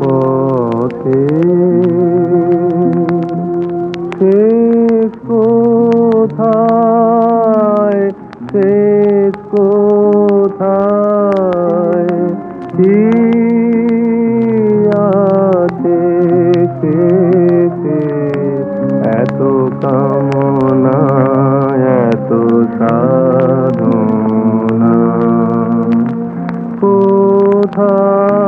পথে শেষ কোথায়? শেষ কোথায়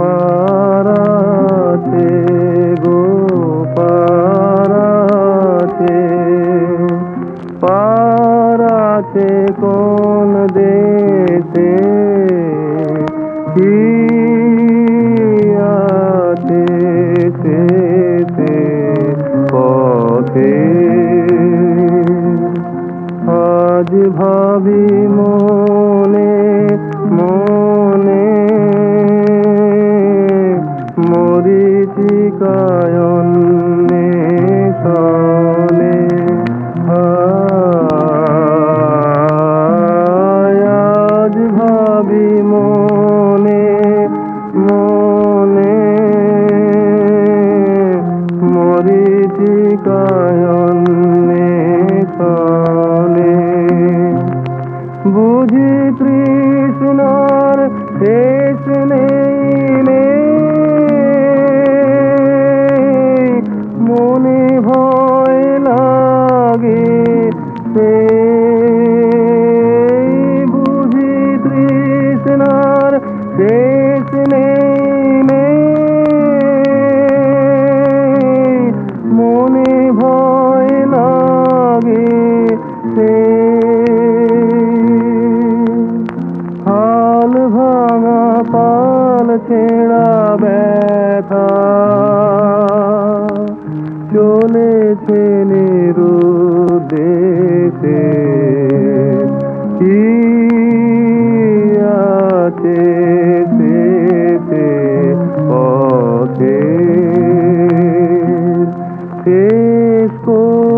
পারাতে গো পারাতে পারাতে কোন মরিচিকায়নে সনে আজ মনে মনে বুঝি তৃষ্ণার শেষ নেই ছেঁড়া ব্যথা। চলেছে নিরুদ্দেশে কি আছে সেতে পথে? শেষ কোথায়